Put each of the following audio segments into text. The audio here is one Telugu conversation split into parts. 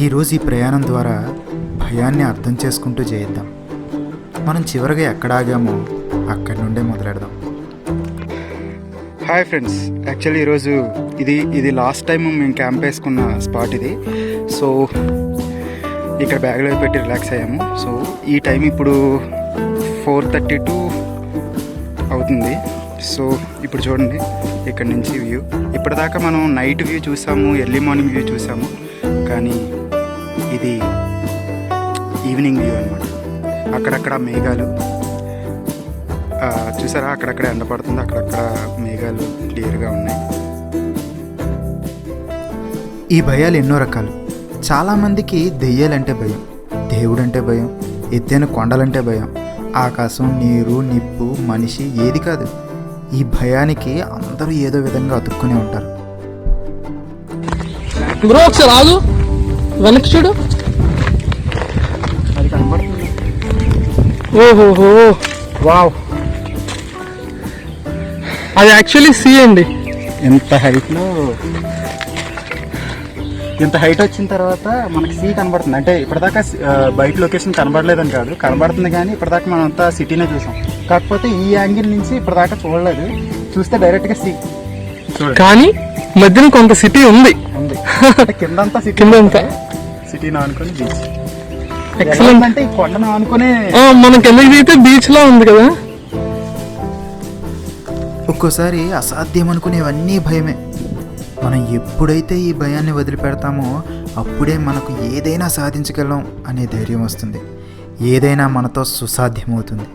ఈరోజు ఈ ప్రయాణం ద్వారా భయాన్ని అర్థం చేసుకుంటూ చేయిద్దాం మనం చివరిగా ఎక్కడ ఆగామో అక్కడి నుండే మొదలెడదాం. హాయ్ ఫ్రెండ్స్ యాక్చువల్లీ ఈరోజు ఇది ఇది లాస్ట్ టైం మేము క్యాంప్ వేసుకున్న స్పాట్ ఇది. సో ఇక్కడ బ్యాగ్లో పెట్టి రిలాక్స్ అయ్యాము. సో ఈ టైం ఇప్పుడు ఫోర్ థర్టీ టూ అవుతుంది. సో ఇప్పుడు చూడండి ఇక్కడ నుంచి వ్యూ ఇప్పటిదాకా మనం నైట్ వ్యూ చూసాము ఎర్లీ మార్నింగ్ వ్యూ చూసాము. కానీ ఇది ఈవినింగ్ వ్యూ అనమాట అక్కడక్కడ మేఘాలు. చూసారా? అక్కడక్కడ ఎండ పడుతుంది అక్కడక్కడ మేఘాలు క్లియర్గా ఉన్నాయి. ఈ భయాలు ఎన్నో రకాలు. చాలామందికి దెయ్యాలంటే భయం దేవుడంటే భయం ఎత్తైన కొండలంటే భయం. ఆకాశం నీరు నిప్పు మనిషి ఏది కాదు. ఈ భయానికి అందరూ ఏదో విధంగా అతుక్కునే ఉంటారు. బ్రో ఒకసారి వెనక్కి చూడు. ఓహోహో. వావ్. అది యాక్చువల్లీ సి అండి. ఎంత హైట్లో ఇంత హైట్ వచ్చిన తర్వాత మనకి సీ కనబడుతుంది. అంటే ఇప్పటిదాకా బయట లొకేషన్ కనబడలేదని కాదు. కనబడుతుంది కానీ ఇప్పటిదాకా మనం అంతా సిటీనే చూసాం. కాకపోతే ఈ యాంగిల్ నుంచి ఇప్పటిదాకా చూడలేదు. చూస్తే డైరెక్ట్గా సీ కానీ మధ్యన కొంత సిటీ ఉంది. కిందంతా సిటీ కిందంతా. సిటీని ఆనుకొని బీచ్ ఎక్సలెంట్ అంటే ఈ కొండను ఆనుకునే మన కిందకి దిగితే బీచ్ లా ఉంది కదా. ఒక్కోసారి అసాధ్యం అనుకునేవన్నీ భయమే. మనం ఎప్పుడైతే ఈ భయాన్ని వదిలిపెడతామో అప్పుడే మనకు ఏదైనా సాధించగలం అనే ధైర్యం వస్తుంది. ఏదైనా మనతో సుసాధ్యమవుతుంది.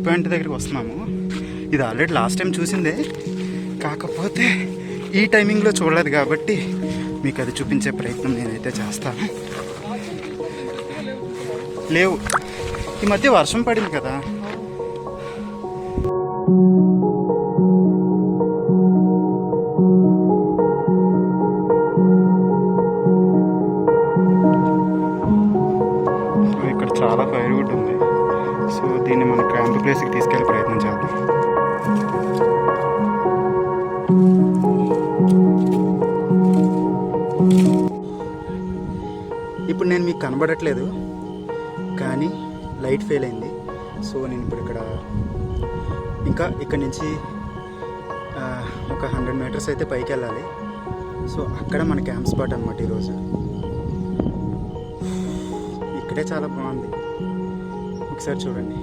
వ్యూ పాయింట్ దగ్గరికి వస్తున్నాము. ఇది ఆల్రెడీ లాస్ట్ టైం చూసిందే. కాకపోతే ఈ టైమింగ్లో చూడలేదు కాబట్టి మీకు అది చూపించే ప్రయత్నం నేనైతే చేస్తాను. లేవు. ఈ మధ్య వర్షం పడింది కదా. ఇప్పుడు నేను మీకు కనబడట్లేదు కానీ లైట్ ఫెయిల్ అయింది. సో నేను ఇప్పుడు ఇక్కడ ఇంకా ఇక్కడ నుంచి ఒక హండ్రెడ్ మీటర్స్ అయితే పైకి వెళ్ళాలి. సో అక్కడ మన క్యాంప్ స్పాట్ అనమాట ఈరోజు. ఇక్కడే చాలా బాగుంది. ఒకసారి చూడండి.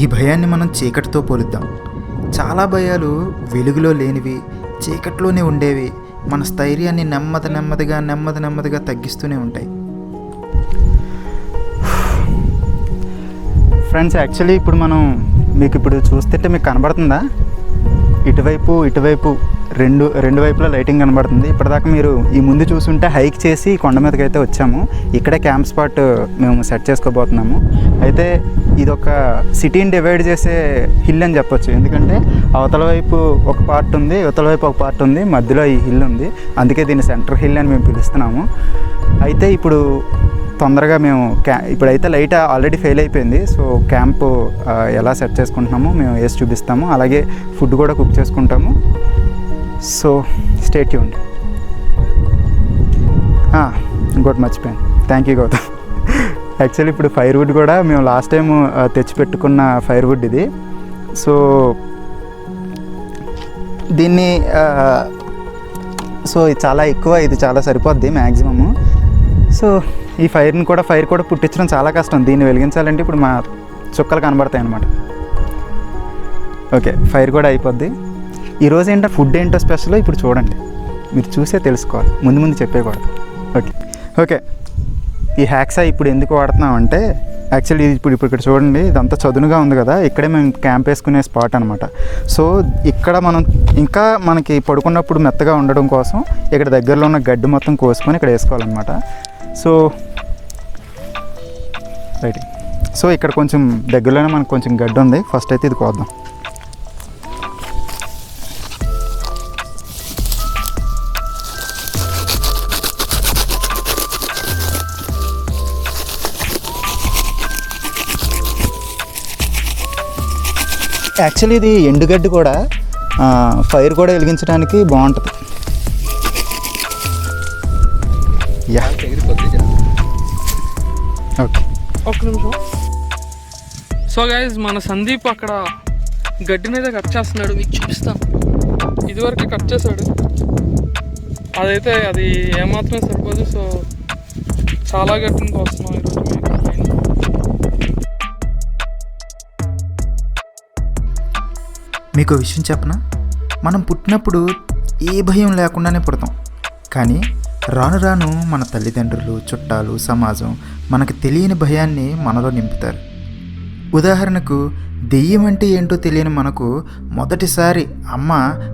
ఈ భయాన్ని మనం చీకటితో పోలుద్దాం. చాలా భయాలు వెలుగులో లేనివి చీకట్లోనే ఉండేవి. మన స్థైర్యాన్ని నెమ్మది నెమ్మదిగా నెమ్మది నెమ్మదిగా తగ్గిస్తూనే ఉంటాయి. ఫ్రెండ్స్ యాక్చువల్లీ ఇప్పుడు మనం మీకు ఇప్పుడు చూస్తుంటే మీకు కనబడుతుందా? ఇటువైపు ఇటువైపు. రెండు రెండు వైపులా లైటింగ్ కనబడుతుంది. ఇప్పటిదాకా మీరు ఈ ముందు చూసుంటే హైక్ చేసి కొండ మీదకి అయితే వచ్చాము. ఇక్కడే క్యాంప్ స్పాట్ మేము సెట్ చేసుకోబోతున్నాము. అయితే ఇది ఒక సిటీని డివైడ్ చేసే హిల్ అని చెప్పొచ్చు. ఎందుకంటే అవతల వైపు ఒక పార్ట్ ఉంది అవతల వైపు ఒక పార్ట్ ఉంది మధ్యలో ఈ హిల్ ఉంది. అందుకే దీన్ని సెంటర్ హిల్ అని మేము పిలుస్తున్నాము. అయితే ఇప్పుడు తొందరగా మేము క్యా ఇప్పుడైతే లైట్ ఆల్రెడీ ఫెయిల్ అయిపోయింది. సో క్యాంపు ఎలా సెట్ చేసుకుంటున్నామో మేము వేసి చూపిస్తాము. అలాగే ఫుడ్ కూడా కుక్ చేసుకుంటాము. సో స్టేట్ యూన్ ఇంకోటి మర్చిపోయాను. Thank you Gautam. యాక్చువల్లీ ఇప్పుడు ఫైర్ వుడ్ కూడా మేము లాస్ట్ టైం తెచ్చిపెట్టుకున్న ఫైర్ వుడ్ ఇది. సో దీన్ని సో ఇది చాలా ఎక్కువ ఇది చాలా సరిపోద్ది మ్యాక్సిమము సో ఈ ఫైర్ని కూడా ఫైర్ కూడా పుట్టించడం చాలా కష్టం. దీన్ని వెలిగించాలంటే ఇప్పుడు మా చుక్కలు కనబడతాయి అన్నమాట ఓకే ఫైర్ కూడా అయిపోద్ది. ఈరోజు ఏంటో ఫుడ్ ఏంటో స్పెషల్ ఇప్పుడు చూడండి. మీరు చూసే తెలుసుకోవాలి. ముందు ముందు చెప్పేకూడదు ఓకే ఓకే ఈ హ్యాక్సా ఇప్పుడు ఎందుకు వాడుతున్నాం అంటే యాక్చువల్లీ ఇది ఇప్పుడు ఇప్పుడు ఇక్కడ చూడండి ఇదంతా చదునుగా ఉంది కదా ఇక్కడే మేము క్యాంప్ వేసుకునే స్పాట్ అనమాట సో ఇక్కడ మనం ఇంకా మనకి పడుకున్నప్పుడు మెత్తగా ఉండడం కోసం ఇక్కడ దగ్గరలో ఉన్న గడ్డి మొత్తం కోసుకొని ఇక్కడ వేసుకోవాలన్నమాట. సో రైట్ సో ఇక్కడ కొంచెం దగ్గరలోనే మనకు కొంచెం గడ్డి ఉంది. ఫస్ట్ అయితే ఇది కోద్దాం. యాక్చువల్లీ ఇది ఎండుగడ్డి కూడా ఫైర్ కూడా వెలిగించడానికి బాగుంటుంది. యా ఓకే ఒక్క నిమిషం. సో గైజ్ మన సందీప్ అక్కడ గడ్డిని అయితే కట్ చేస్తున్నాడు మీకు చూపిస్తాను ఇదివరకు కట్ చేశాడు. అదైతే అది ఏమాత్రం సరిపోదు సో చాలా గడ్డిని కోస్తున్నాం ఈరోజు. మీకు విషయం చెప్పనా? మనం పుట్టినప్పుడు ఏ భయం లేకుండానే పుడతాం. కానీ రాను రాను మన తల్లిదండ్రులు చుట్టాలు సమాజం మనకు తెలియని భయాన్ని మనలో నింపుతారు. ఉదాహరణకు దెయ్యం అంటే ఏంటో తెలియని మనకు మొదటిసారి అమ్మ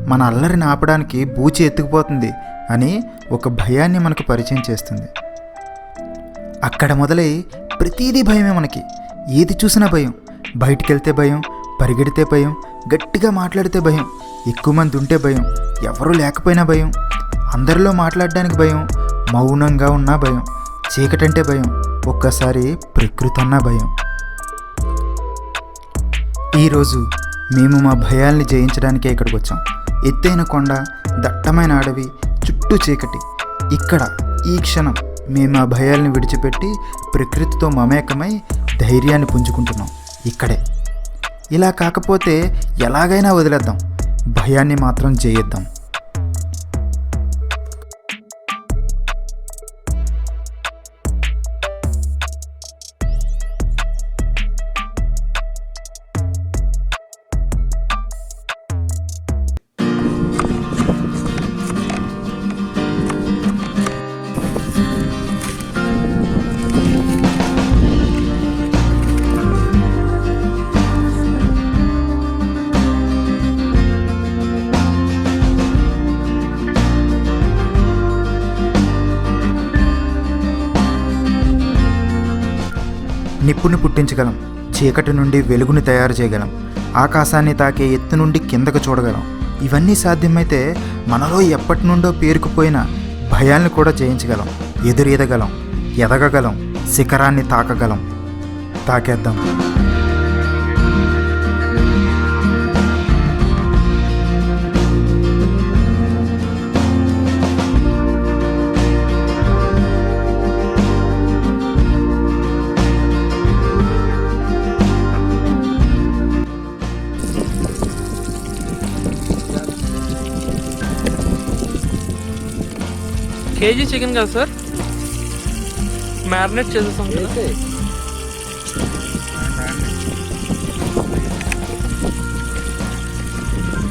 మన అల్లరిని ఆపడానికి బూచి ఎత్తుకుపోతుంది అని ఒక భయాన్ని మనకు పరిచయం చేస్తుంది. అక్కడ మొదలై ప్రతిదీ భయమే మనకి. ఏది చూసినా భయం. బయటికి వెళ్తే భయం పరిగెడితే భయం గట్టిగా మాట్లాడితే భయం ఎక్కువ మంది ఉంటే భయం ఎవరూ లేకపోయినా భయం. అందరిలో మాట్లాడడానికి భయం మౌనంగా ఉన్నా భయం చీకటంటే భయం ఒక్కసారి ప్రకృతి అన్నా భయం. ఈరోజు మేము మా భయాల్ని జయించడానికే ఇక్కడికి వచ్చాం. ఎత్తైన కొండ దట్టమైన అడవి చుట్టూ చీకటి. ఇక్కడ ఈ క్షణం మేము ఆ భయాల్ని విడిచిపెట్టి ప్రకృతితో మమేకమై ధైర్యాన్ని పుంజుకుంటున్నాం. ఇక్కడే. ఇలా కాకపోతే ఎలాగైనా వదిలేద్దాం. భయాన్ని మాత్రం జయిద్దాం. నిప్పుని పుట్టించగలం చీకటి నుండి వెలుగుని తయారు చేయగలం ఆకాశాన్ని తాకే ఎత్తు నుండి కిందకు చూడగలం. ఇవన్నీ సాధ్యమైతే మనలో ఎప్పటి నుండో పేరుకుపోయిన భయాల్ని కూడా జయించగలం ఎదురీదగలం ఎదగగలం శిఖరాన్ని తాకగలం. తాకేద్దాం. కేజీ చికెన్ కదా సార్? మ్యారినేట్ చేసేసాం కదా.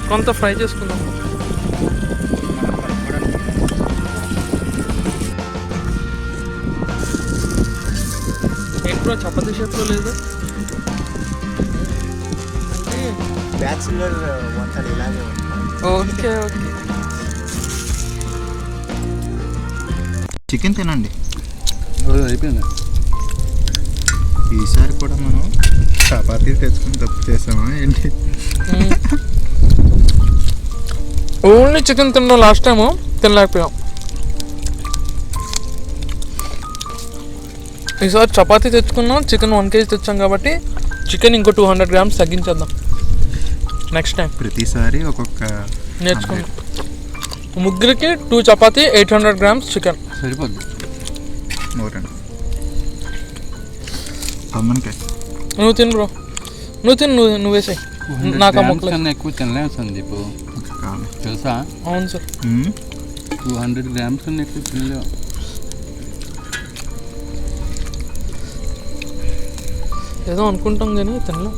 కొంత ఫ్రై చేసుకుందాం. ఏంటి బ్రో చపాతీ షేప్లో లేదు? అంటే బ్యాచులర్ వంటలు ఇలాగే ఓకే ఓకే. చికెన్ తినండి. అయిపోయింది? ఈసారి కూడా మనం చపాతీ తెచ్చుకుని తప్పు చేసామా ఏంటి? ఓన్లీ చికెన్ తిన్నాం లాస్ట్ టైము తినలేకపోయాం. ఈసారి చపాతీ తెచ్చుకున్నాం చికెన్ వన్ కేజీ తెచ్చాం కాబట్టి చికెన్ ఇంకో టూ హండ్రెడ్ గ్రామ్స్ తగ్గించేద్దాం. నెక్స్ట్ టైం ప్రతిసారి ఒక్కొక్క నేర్చుకుందాం. ముగ్గురికి two chapati eight hundred grams chicken సరిపోద్ది. నువ్వు తిను బ్రో. నువ్వు తిను నువ్వు నువ్వు వేసాయి. నాకు కన్నా ఎక్కువ తినలేము సందీప్. తెలుసా? అవును సార్. టూ హండ్రెడ్ గ్రామ్స్ కన్నా ఎక్కువ తినలేము. ఏదో అనుకుంటాం కానీ తినలేం.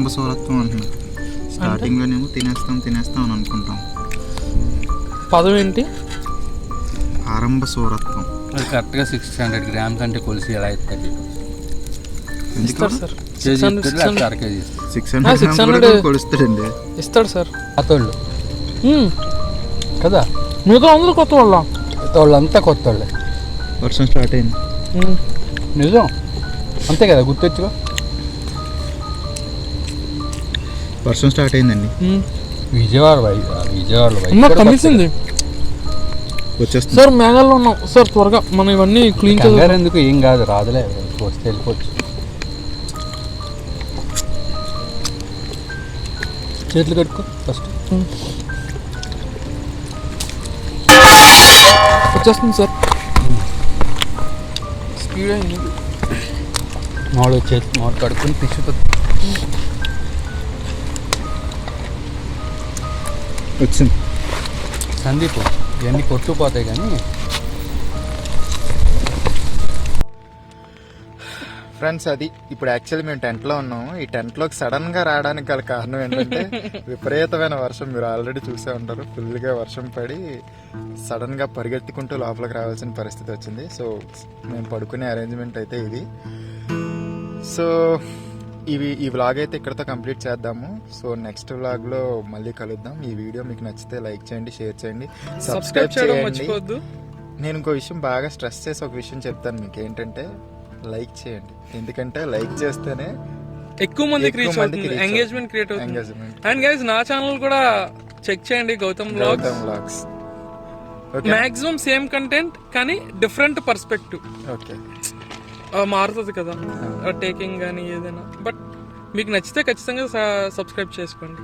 ఆరంభ సూరత్వం అంటున్నా. స్టార్టింగ్లోనేమో తినేస్తాం తినేస్తాం అని అనుకుంటాం. పదవి ఏంటి? ఆరంభ సూరత్వం. అది కరెక్ట్గా సిక్స్ హండ్రెడ్ గ్రామ్స్ అంటే కొలిసి ఎలా ఇస్తుంది ఇస్తాడు సార్. సిక్స్ హండ్రెడ్ సిక్స్ ఆ, హండ్రెడ్ 600 కొలుస్తాడండి. ఇస్తాడు సార్. పాతోళ్ళు మ్మ్. కదా? మిగతా అందరూ కొత్త వాళ్ళ? వాళ్ళంతా కొత్త వాళ్ళే వర్షం స్టార్ట్ అయింది. నిజం? అంతే కదా గుర్తొచ్చుగా? వర్షం స్టార్ట్ అయిందండి. విజయవాడ వై విజయవాడలో వై అమ్మ ఇక్కడ కమిసింది. వచ్చేస్తుంది. సార్ మేఘాల్లో ఉన్నాం. సార్ త్వరగా మనం ఇవన్నీ క్లీన్ చేద్దాం. ఎందుకు? ఏం కాదు రాదులే. వస్తే వెళ్ళిపోవచ్చు. చేతులు కట్టుకో ఫస్ట్. వచ్చేస్తుంది సార్. స్పీడ్ అయింది. మామిడి చేతి మామిడి కడుక్కొని టిష్యూతో వచ్చింది. సందీప్ ఇవన్నీ కొట్టుకుపోతాయి కానీ. ఫ్రెండ్స్ అది ఇప్పుడు యాక్చువల్లీ మేము టెంట్లో ఉన్నాము ఈ టెంట్లోకి సడన్గా రావడానికి గల కారణం ఏంటంటే విపరీతమైన వర్షం. మీరు ఆల్రెడీ చూసే ఉంటారు ఫుల్గా వర్షం పడి సడన్గా పరిగెత్తుకుంటూ లోపలికి రావాల్సిన పరిస్థితి వచ్చింది. సో మేము పడుకునే అరేంజ్మెంట్ అయితే ఇది. సో ఇవి ఈ వ్లాగ్ అయితే ఇక్కడతో కంప్లీట్ చేద్దాము. సో నెక్స్ట్ వ్లాగ్లో మళ్ళీ కలుద్దాం. ఈ వీడియో మీకు నచ్చితే లైక్ చేయండి షేర్ చేయండి సబ్స్క్రైబ్ చేయడం నేను ఇంకో విషయం బాగా స్ట్రెస్ చేసి ఒక విషయం చెప్తాను మీకు ఏంటంటే లైక్ చేయండి. ఎందుకంటే లైక్ చేస్తేనే ఎక్కువ మందికి రీచ్ అవుతుంది. ఎంగేజ్మెంట్ క్రియేట్ అవుతుంది. అండ్ గైస్ నా ఛానల్ కూడా చెక్ చేయండి Gautam Gautam vlogs okay maximum same content కానీ డిఫరెంట్ పర్స్పెక్టివ్ ఓకే మారుతుంది కదా. టేకింగ్ కానీ ఏదైనా. బట్ మీకు నచ్చితే ఖచ్చితంగా సబ్స్క్రైబ్ చేసుకోండి.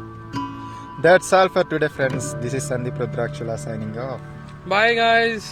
That's all for today friends this is Sandeep Rudrakshula signing off bye guys